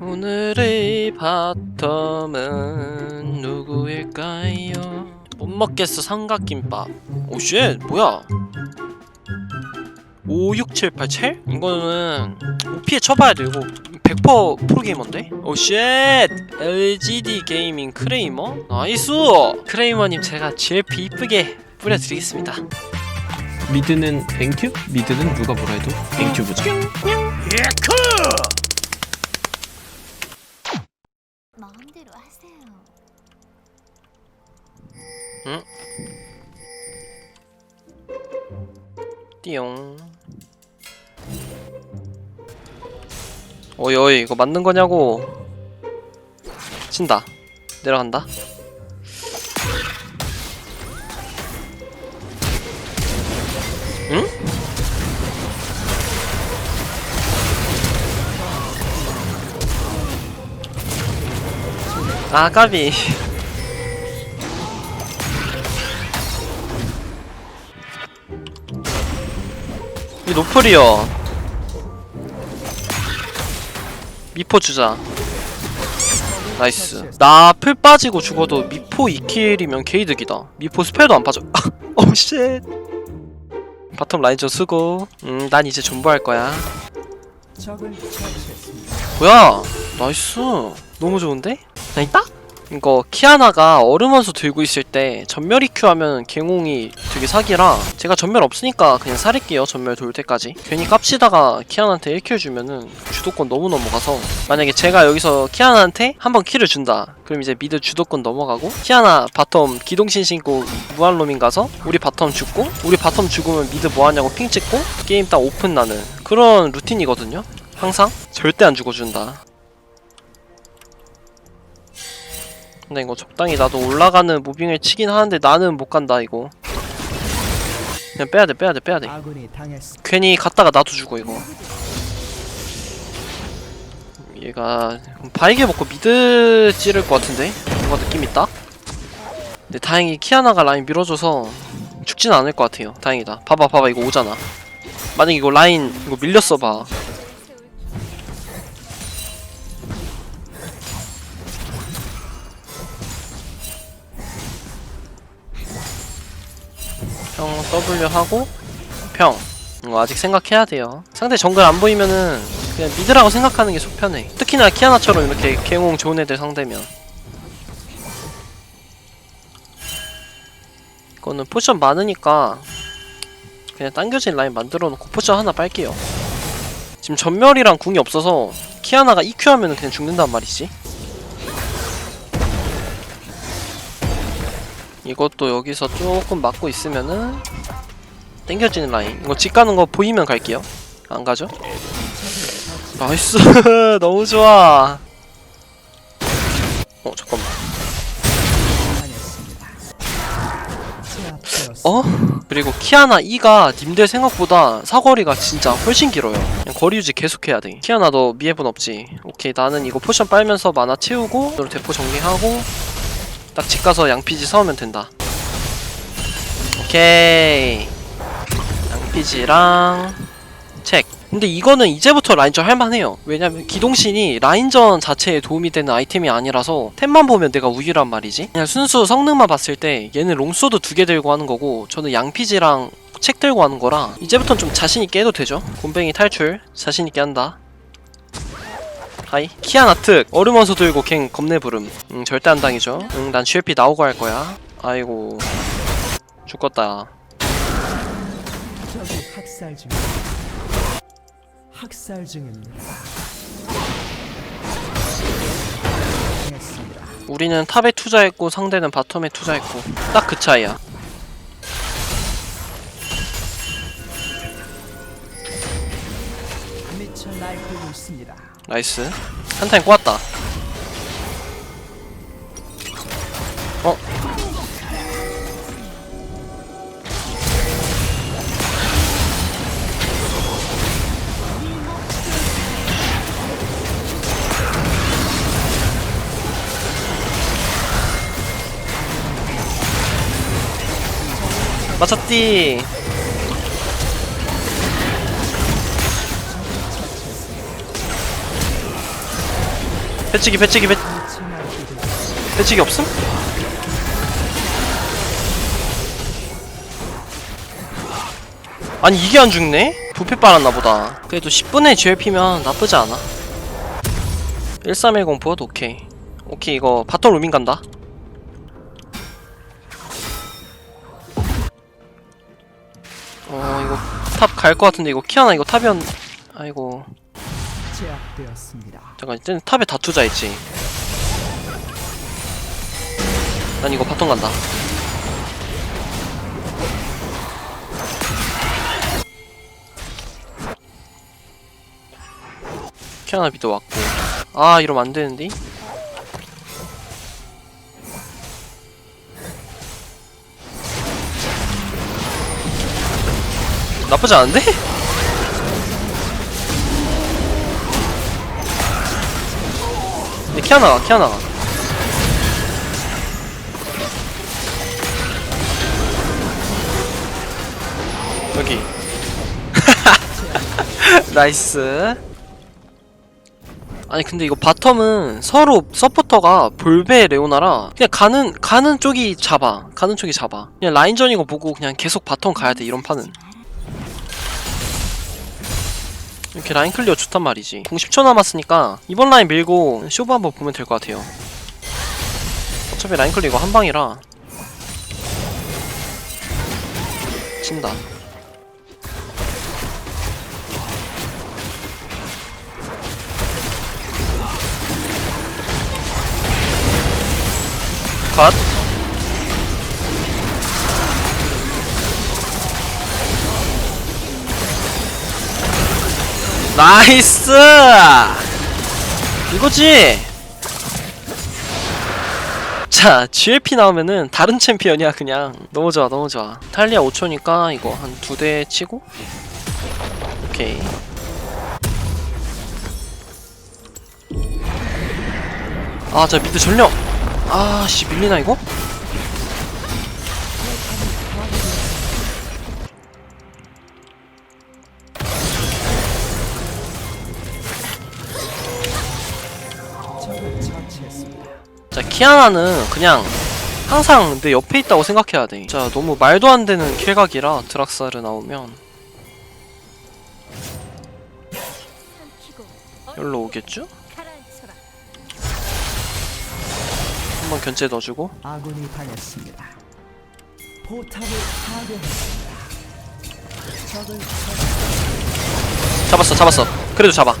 오늘의 바텀은 누구일까요? 못 먹겠어 삼각김밥 오쉣 뭐야 56787? 이거는 OP에 쳐봐야 돼 이거 100% 프로게이머인데? 오쉣 LGD 게이밍 크레이머? 나이스! 크레이머님 제가 GLP 이쁘게 뿌려드리겠습니다 미드는 앵큐? 미드는 누가 뭐라 해도 앵큐브죠 마음대로 하세요. 띠용. 어이 어이 이거 맞는 거냐고. 친다. 내려간다. 응? 아 까비 이 노플이요. 미포 주자. 나이스. 나 풀 빠지고 죽어도 미포 2킬이면 개이득이다. 미포 스펠도 안 빠져. 오쉣 바텀 라인전 쓰고. 음난 이제 존버할 거야. 뭐야? 나이스. 너무 좋은데? 나 있다? 이거 키아나가 얼음 원수 들고 있을 때 전멸 EQ 하면 갱홍이 되게 사기라 제가 전멸 없으니까 그냥 살릴게요 전멸 돌 때까지. 괜히 깝치다가 키아나한테 1킬 주면은 주도권 너무 넘어가서 만약에 제가 여기서 키아나한테 한번 킬을 준다 그럼 이제 미드 주도권 넘어가고 키아나 바텀 기동신 신고 무한로밍 가서 우리 바텀 죽고 우리 바텀 죽으면 미드 뭐하냐고 핑 찍고 게임 딱 오픈 나는 그런 루틴이거든요. 항상 절대 안 죽어준다 근데 이거 적당히 나도 올라가는 무빙을 치긴 하는데 나는 못 간다 이거. 그냥 빼야돼 빼야돼 빼야돼. 괜히 갔다가 나도 죽어 이거. 얘가 바이게 먹고 미드 찌를 것 같은데? 뭔가 느낌 있다? 근데 다행히 키아나가 라인 밀어줘서 죽진 않을 것 같아요. 다행이다. 봐봐 봐봐 이거 오잖아. 만약 이거 라인 이거 밀렸어 봐 평 W 하고 평. 이거 아직 생각해야 돼요. 상대 정글 안 보이면은 그냥 미드라고 생각하는 게 속편해. 특히나 키아나처럼 이렇게 갱홍 좋은 애들 상대면. 이거는 포션 많으니까 그냥 당겨진 라인 만들어 놓고 포션 하나 빨게요. 지금 전멸이랑 궁이 없어서 키아나가 EQ 하면은 그냥 죽는단 말이지 이것도 여기서 조금 막고 있으면은 땡겨지는 라인 이거 집 가는 거 보이면 갈게요 안 가죠? 나이스 너무 좋아 어 잠깐만. 어? 그리고 키아나 2가 님들 생각보다 사거리가 진짜 훨씬 길어요 그냥 거리 유지 계속 해야 돼 키아나 너 미해본 없지? 오케이 나는 이거 포션 빨면서 만화 채우고 대포 정리하고 딱 집 가서 양피지 사오면 된다. 오케이. 양피지랑 책. 근데 이거는 이제부터 라인전 할만해요. 왜냐면 기동신이 라인전 자체에 도움이 되는 아이템이 아니라서 템만 보면 내가 우유란 말이지. 그냥 순수 성능만 봤을 때 얘는 롱소드 두 개 들고 하는 거고 저는 양피지랑 책 들고 하는 거라 이제부터는 좀 자신있게 해도 되죠. 곰뱅이 탈출 자신있게 한다 하이 키아나 특 얼음원소 들고 갱 겁내 부름 응 절대 안 당이죠 응난 GLP 나오고 할 거야 아이고 죽겠다 적이 학살 중입니다. 학살 중입니다. 당했습니다. 우리는 탑에 투자했고 상대는 바텀에 투자했고 딱 그 차이야 미쳐 날뛰고 있습니다. 나이스. 한 타임 꼬았다. 어? 맞췄디 배치기 배치기 배 배치기 없음? 아니 이게 안 죽네? 부패 빨았나 보다 그래도 10분의 GLP면 나쁘지 않아 1310 보어도 오케이 오케이 이거 바텀 루밍 간다 어 이거 탑 갈 것 같은데 이거 키아나 이거 탑이었 아이고 제압되었습니다. 잠깐 이제는 탑에 다 투자했지. 난 이거 바텀 간다. 키아나 비도 왔고. 아 이러면 안 되는데? 나쁘지 않은데? 키아나가 키아나가 여기. 나이스. 아니 근데 이거 바텀은 서로 서포터가 볼베 레오나라 그냥 가는 가는 쪽이 잡아. 가는 쪽이 잡아. 그냥 라인전이고 보고 그냥 계속 바텀 가야 돼 이런 판은 이렇게 라인 클리어 좋단 말이지. 공 10초 남았으니까 이번 라인 밀고 쇼부 한번 보면 될 것 같아요. 어차피 라인 클리어 이거 한 방이라. 친다. 컷 나이스! 이거지? 자 GLP 나오면은 다른 챔피언이야 그냥. 너무 좋아 너무 좋아. 탈리아 5초니까 이거 한 두 대 치고? 오케이. 아저 미드 전력 아 씨 밀리나 이거? 자 키아나는 그냥 항상 내 옆에 있다고 생각해야 돼. 자 너무 말도 안 되는 킬각이라 드락사르 나오면 여기로 오겠죠? 한번 견제 넣어주고 아군이 당했습니다. 포탑을 파괴했습니다. 적을 잡았어 잡았어. 그래도 잡아.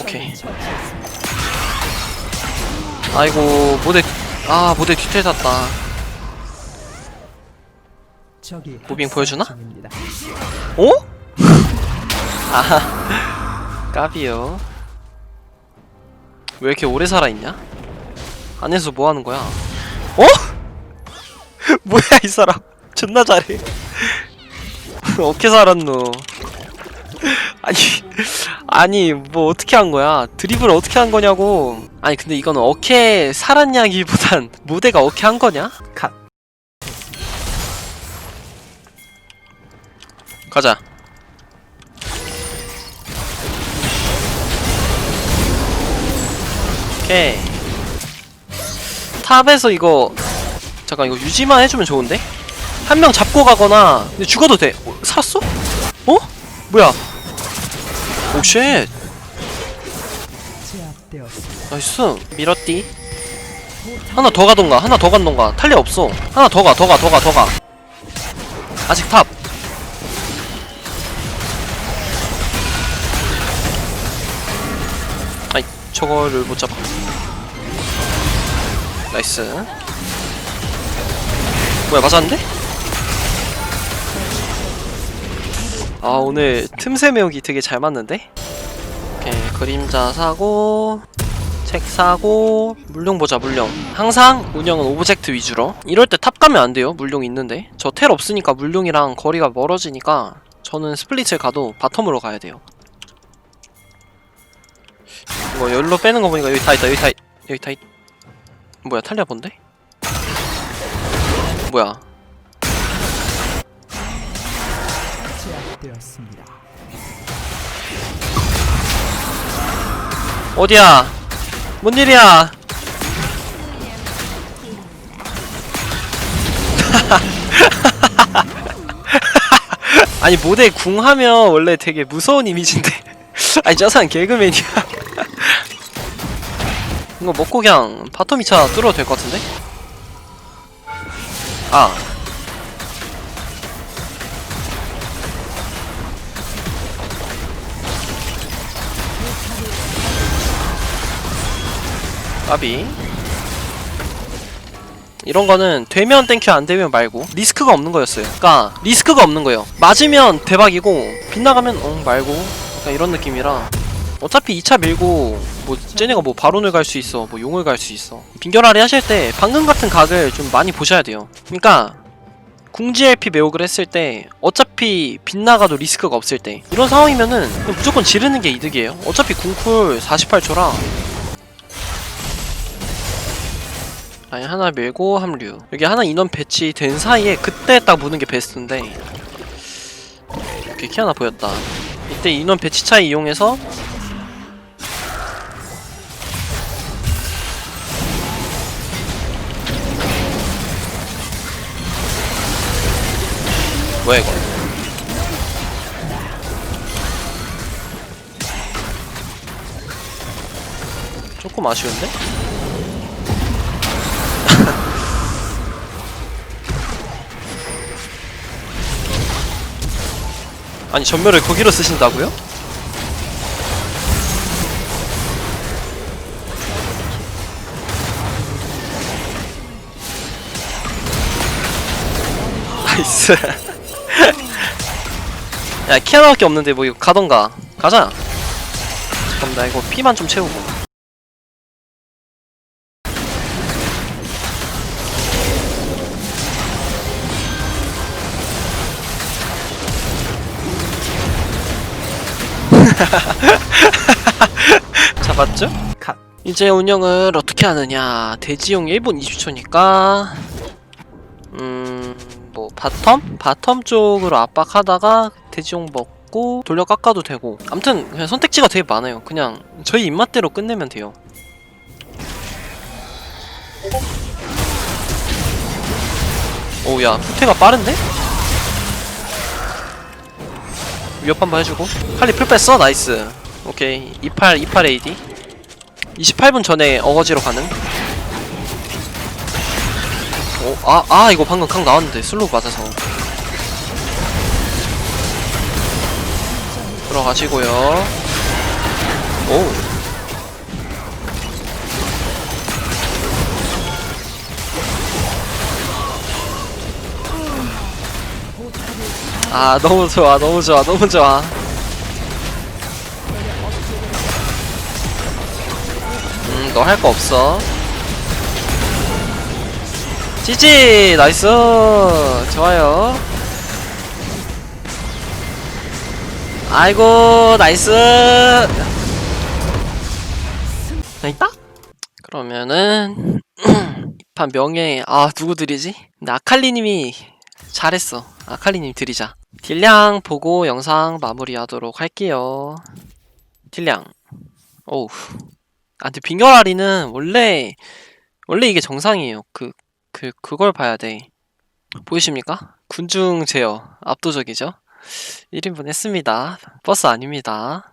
오케이. 아이고 모델 아 모델 탔다. 적이 무빙 보여주나? 중입니다. 어? 아하 까비요. 왜 이렇게 오래 살아있냐? 안에서 뭐 하는 거야? 어? 뭐야 이 사람 존나 잘해 어떻게 살았노 아니 아니 뭐 어떻게 한 거야 드리블 어떻게 한 거냐고 아니 근데 이거는 어케 살았냐기보단 무대가 어케 한 거냐? 가 가자 오케이 탑에서 이거 잠깐 이거 유지만 해주면 좋은데? 한 명 잡고 가거나 근데 죽어도 돼 어, 살았어? 어? 뭐야 오쉣. 나이스. 밀었디. 하나 더 가던가 하나 더 간던가. 탈리 없어. 하나 더 가 더 가 더 가 더가. 아직 탑. 아이 저거를 못 잡아. 나이스. 뭐야 맞았는데? 아 오늘 틈새 메우기 되게 잘 맞는데? 오케이 그림자 사고 책 사고 물룡 보자 물룡. 항상 운영은 오브젝트 위주로. 이럴 때 탑 가면 안 돼요 물룡 있는데. 저 텔 없으니까 물룡이랑 거리가 멀어지니까 저는 스플릿을 가도 바텀으로 가야 돼요. 이거 열로 빼는 거 보니까 여기 다 있다 여기 다 있, 여기 다 있... 뭐야 탈리아 본데? 뭐야 제압되었습니다. 어디야? 뭔 일이야? 아니 모델 궁 하면 원래 되게 무서운 이미지인데. 아니 저 사람 개그맨이야. 이거 먹고 그냥 바텀 2차 뚫어도 될 것 같은데? 아 까비. 이런 거는 되면 땡큐 안 되면 말고 리스크가 없는 거였어요. 그니까 리스크가 없는 거예요. 맞으면 대박이고 빗나가면 엉 말고 약간 이런 느낌이라 어차피 2차 밀고 뭐 쟤네가 뭐 바론을 갈 수 있어 뭐 용을 갈 수 있어. 빙결아리 하실 때 방금 같은 각을 좀 많이 보셔야 돼요. 그니까 궁지 LP 매혹을 했을 때 어차피 빗나가도 리스크가 없을 때. 이런 상황이면은 무조건 지르는 게 이득이에요. 어차피 궁쿨 48초라 아니 하나 밀고 합류. 여기 하나 인원 배치된 사이에 그때 딱 무는 게 베스트인데. 이렇게 키 하나 보였다. 이때 인원 배치 차이 이용해서 뭐야 이거? 조금 아쉬운데? 아니 전멸을 거기로 쓰신다고요? 나이스. 야 키아나밖에 없는데 뭐 이거 가던가. 가자. 잠깐만 나 이거 피만 좀 채우고 잡았죠? 컷. 이제 운영을 어떻게 하느냐 대지용 1분 20초니까 음... 뭐 바텀? 바텀 쪽으로 압박하다가 대지용 먹고 돌려 깎아도 되고 암튼 그냥 선택지가 되게 많아요 그냥 저희 입맛대로 끝내면 돼요 오야 후퇴가 빠른데? 위협 한번 해주고 칼리 풀 뺐어? 나이스 오케이 28 28 AD 28분 전에 어거지로 가능 오, 아, 아, 이거 방금 강 나왔는데, 슬로우 맞아서. 들어가시고요. 오. 아, 너무 좋아, 너무 좋아, 너무 좋아. 음, 너 할 거 없어. 지지 나이스. 좋아요. 아이고 나이스. 나 있다? 그러면은 판 명예 아 누구 드리지? 근데 아칼리님이 잘했어. 아칼리님 드리자 딜량 보고 영상 마무리하도록 할게요 딜량 오우 아 근데 빙결아리는 원래 원래 이게 정상이에요 그 그, 그걸 봐야 돼. 보이십니까? 군중 제어. 압도적이죠? 1인분 했습니다. 버스 아닙니다.